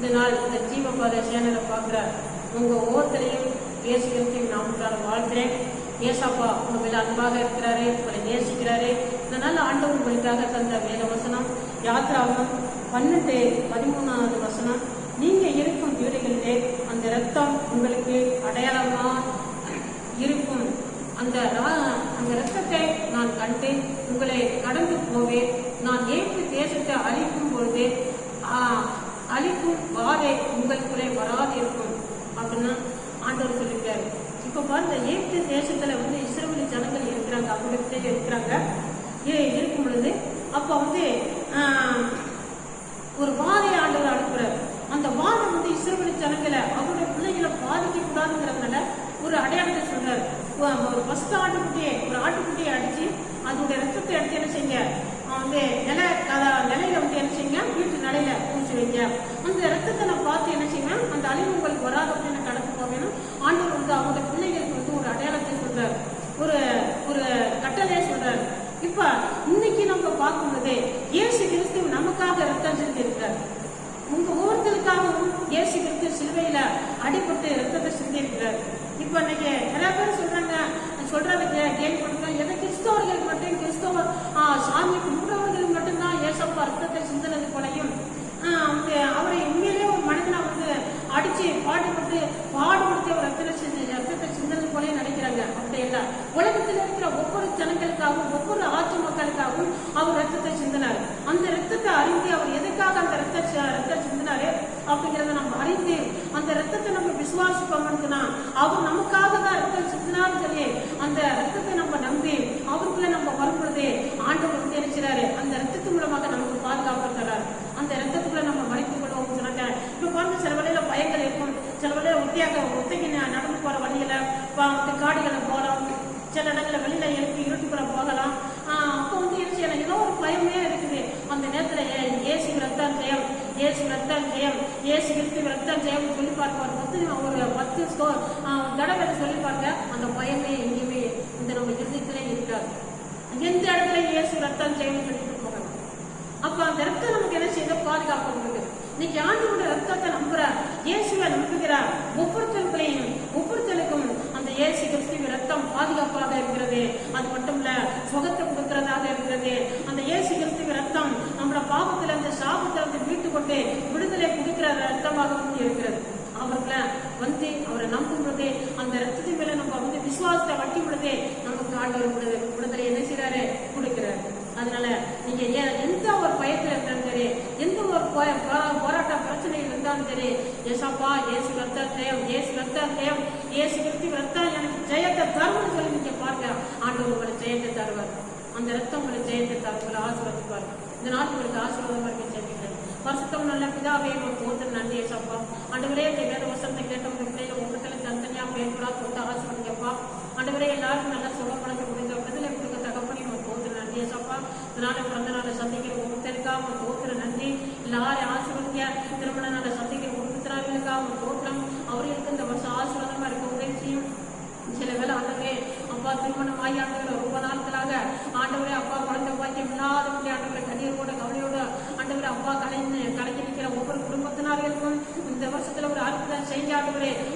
இந்த நாள் இந்த ஜீவப்பாக சேனலை பார்க்குற உங்க ஒவ்வொருத்தரையும் இயேசு கிறிஸ்துவின் நாமத்தால் வாழ்கிறேன். ஏசப்பா உங்க மேல அன்பாக இருக்கிறாரு உங்களை நேசிக்கிறாரு. இந்த நாள் ஆண்டவர் உங்களுக்காக தந்த வேத வசனம் யாத்ராவும் பன்னெண்டு பதிமூணாவது வசனம். நீங்க இருக்கும் வீடுகளிலே அந்த ரத்தம் உங்களுக்கு அடையாளமா இருக்கும். அந்த ரா- அந்த ரத்தத்தை நான் கண்டு உங்களை கடந்து போவேன். நான் ஏற்று தேசத்தை அழிக்கும் பொழுது ஆ, அழிக்கும் வாதை உங்களுக்குள்ளே வராது இருக்கும் அப்படின்னு ஆண்டவர் சொல்லியிருக்காரு இப்ப பாருங்க ஏற்று தேசத்துல வந்து இஸ்ரேல் ஜனங்கள் இருக்கிறாங்க. இருக்கிறாங்க இருக்கும் பொழுது அப்ப வந்து ஒரு வாதை ஆண்டவர் அனுப்புற அந்த வாதம் வந்து இஸ்ரேல் ஜனங்களை அவருடைய பிள்ளைகளை பாதிக்க கூடாதுங்கிறதுனால ஒரு அடையாளத்தை சொல்றாரு. ஒரு ஃபர்ஸ்ட் ஆட்டுக்குட்டியை ஒரு ஆட்டுக்குட்டியை அடிச்சு அதோட ரத்தத்தை எடுத்து என்ன செய்யுங்க? வந்து நில அத- நிலையில வந்து என்ன செய்யுங்க? வீட்டு நிலையில பூச்சி வைங்க. அந்த ரத்தத்தை நான் பார்த்து என்ன செய்வேன் அந்த அழிவு உங்களுக்கு வராத அப்படின்னு கடந்து போவேன்னு ஆண்டவர் வந்து அவங்க பிள்ளைகளுக்கு வந்து ஒரு அடையாளத்தை சொல்றாரு ஒரு ஒரு கட்டளையை சொல்றாரு இப்ப இன்னைக்கு நம்ம பார்க்கும்போது இயேசு கிறிஸ்து நமக்காக ரத்தம் செஞ்சு உங்க ஒவ்வொருத்தருக்காகவும் இயேசு கிறிஸ்து சிலுவையில அடிபட்டு ரத்தத்தை சிந்தி இப்போ இப்ப இன்னைக்கு நிறைய பேர் சொல்றாங்க சொல்றதுக்கு கே- கேள்விப்பட்டிருக்கோம் எதை கிறிஸ்தவர்கள் மட்டும் கிறிஸ்தவ அந்த ரத்த சி- அப்படிங்கறத நம்ம அறிந்து அந்த ரத்தத்தை நம்ம விசுவாசிப்போம்னா அவர் நமக்காக தான் ரத்தம் சிந்தினார்னு சொல்லி அந்த ரத்தத்தை நம்ம நம்பி அவருக்குள்ள நம்ம வரும் பொழுது ஆண்டவர் வந்து நினைச்சாரு அந்த ரத்தத்து மூலமாக நமக்கு பாதுகாப்பு தரார் அந்த ரத்தத்துக்குள்ள நம்ம மறைத்துக் கொள்வோம் சொன்னாங்க இப்ப பாருங்க சில வேளையில பயங்கள் இருக்கும் சில வேளையில ஒத்தியாக ஒத்தைக்கு ந- நடந்து போற வழியில ப- வந்து காடுகளை போகலாம் சில இடத்துல வெளியில எழுப்பி இருட்டுக்குள்ள போகலாம் ஆஹ் அப்போ வந்து என்ன செய்யலாம் ஏதோ ஒரு பயமே இருக்குது அந்த நேரத்துல ஏ- இயேசு ரத்தம் ஜெயம் இயேசு ரத்தம் ஜெயம் இயேசு கிறிஸ்து ஜெயம் சொல்லி பார்ப்பார். பத்து ஒரு பத்து ஸ்கோர் தடவை சொல்லி பார்க்க அந்த பயமே எங்கேயுமே இந்த நம்ம இருதயத்திலே இருக்காது. எந்த இடத்துல இயேசு ரத்தம் ஜெயம் சொல்லிட்டு போகணும் அப்ப அந்த ரத்தம் நமக்கு என்ன செய்த பாதுகாப்பு இருக்குது இன்னைக்கு ஆண்டோட ரத்தத்தை நம்புற இயேசுவை நம்புகிற ஒவ்வொருத்தர்களையும் ஒவ்வொருத்தருக்கும் அந்த இயேசு கிறிஸ்துவின் ரத்தம் பாதுகாப்பாக இருக்கிறது. அது மட்டும் இல்ல சுகத்தை கொடுக்கிறதாக இருக்கிறது அந்த இயேசு கிறிஸ்துவின் ரத்தம் நம்மளோட பாவத்துல இருந்து சாபத்துல இருந்து மீட்டு கொண்டு விடுதலை கொடுக்கிற ரத்தமாக வந்து இருக்கிறது அவர்களை வந்து அவரை நம்பும் பொழுதே அந்த ரத்தத்தின் மேல நம்ம வந்து விசுவாசத்தை வட்டி பொழுதே நமக்கு ஆண்டவர் விடுதலை விடுதலை என்ன செய்யறாரு கொடுக்கிறாரு. அதனால நீங்க எந்த ஒரு பயத்துல இருந்தாலும் சரி எந்த ஒரு போராட்ட பிரச்சனையில் இருந்தாலும் சரி ஏசப்பா ஏசு ரத்தம் தேவம் ஏசு ரத்தம் தேவம் ஏசு கிருத்தி ரத்தம் எனக்கு ஜெயத்தை தரும்னு சொல்லி நீங்க பாருங்க. ஆண்டவர் உங்களுக்கு ஜெயத்தை தருவார். அந்த ரத்தம் உங்களுக்கு ஜெயத்தை தரும் உங்களை ஆசீர்வதிப்பார். இந்த நாள் உங்களுக்கு ஆசீர்வாதமா இருக்க ஜெயிக்கிறேன் பரிசுத்தம் நல்ல பிதாவே உன் போத்து நன்றி ஏசப்பா ஆண்டவரே இந்த வேத வசனத்தை கேட்ட உங்க பிள்ளைகள் உங்களுக்கு தனித்தனியா பேருடா போட்டு ஆசீர்வதிக்கப்பா ஆண்டவரே எல்லாருக்கும் நல்ல பழக்க முடிந்த விடுதலை கொடுக்க தகப்பனி உங்க போத்து நன்றி ஏசப்பா இதனால பிறந்த நாளை சந்திக்கிற ஒவ்வொருத்தருக்கா உன் தோத்திர நன்றி. எல்லாரையும் ஆசீர்வதிங்க. திருமண நாளை சந்திக்கிற ஒவ்வொருத்தராங்களுக்கா உங்க தோற்றம் அவர்களுக்கு இந்த வருஷம் ஆசீர்வாதமா இருக்க உதவி செய்யும் சில வேலை ஆண்டவரே அப்பா திருமணம் ஆகி ஆண்டவரே வருஷத்துல ஒரு அற்புதம் செய்ய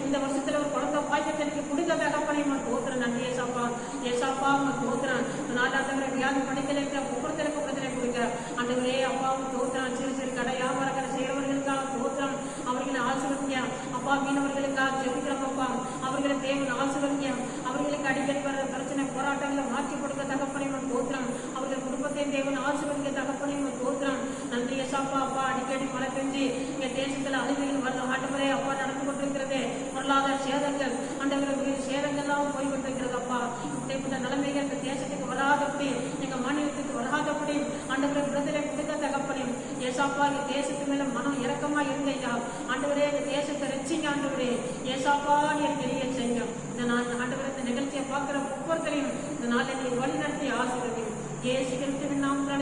இந்த வருஷத்துல ஒரு குழந்தை பாக்கியத்தை எனக்கு கொடுக்க தகப்பனை நான் தோத்துறேன் நன்றி ஏசாப்பா ஏசாப்பா நான் தோத்துறேன் நாலு வியாதி படிக்கல இருக்கிற ஒவ்வொருத்தருக்கு விடுதலை கொடுக்க. ஆண்டவரே அப்பா உன் தோத்துறேன் சிறு சிறு கடை வியாபார செய்யறவர்களுக்காக தோத்துறான் அவர்களை ஆசிர்வதிங்க அப்பா மீனவர்களுக்காக ஜெபிக்கிறப்பா அவர்களை தேவன் ஆசிர்வதிங்க அழுகையில் அழிவுகள் ஆண்டவரே அப்பா நடந்து கொண்டிருக்கிறது. பொருளாதார சேதங்கள் ஆண்டவர்கள் சேதங்கள்லாம் போய் கொண்டிருக்கிறது அப்பா. இப்படிப்பட்ட நிலைமைகள் இந்த தேசத்துக்கு வராதபடி எங்க மாநிலத்துக்கு வராதபடி ஆண்டவரை விடுதலை கொடுக்க தகப்படி ஏசாப்பா இந்த தேசத்து மேல மனம் இறக்கமா இருந்தையா ஆண்டவரே இந்த தேசத்தை ரசிங்க ஆண்டவரே. ஏசாப்பா நீர் தெரிய செய்யுங்க இந்த நான் ஆண்டவரே இந்த நிகழ்ச்சியை பார்க்கிற ஒவ்வொருத்தரையும் இந்த நாளை நீ வழி நடத்தி ஆசீர்வதியும் ஏசு கிறிஸ்துவின் நாமத்தால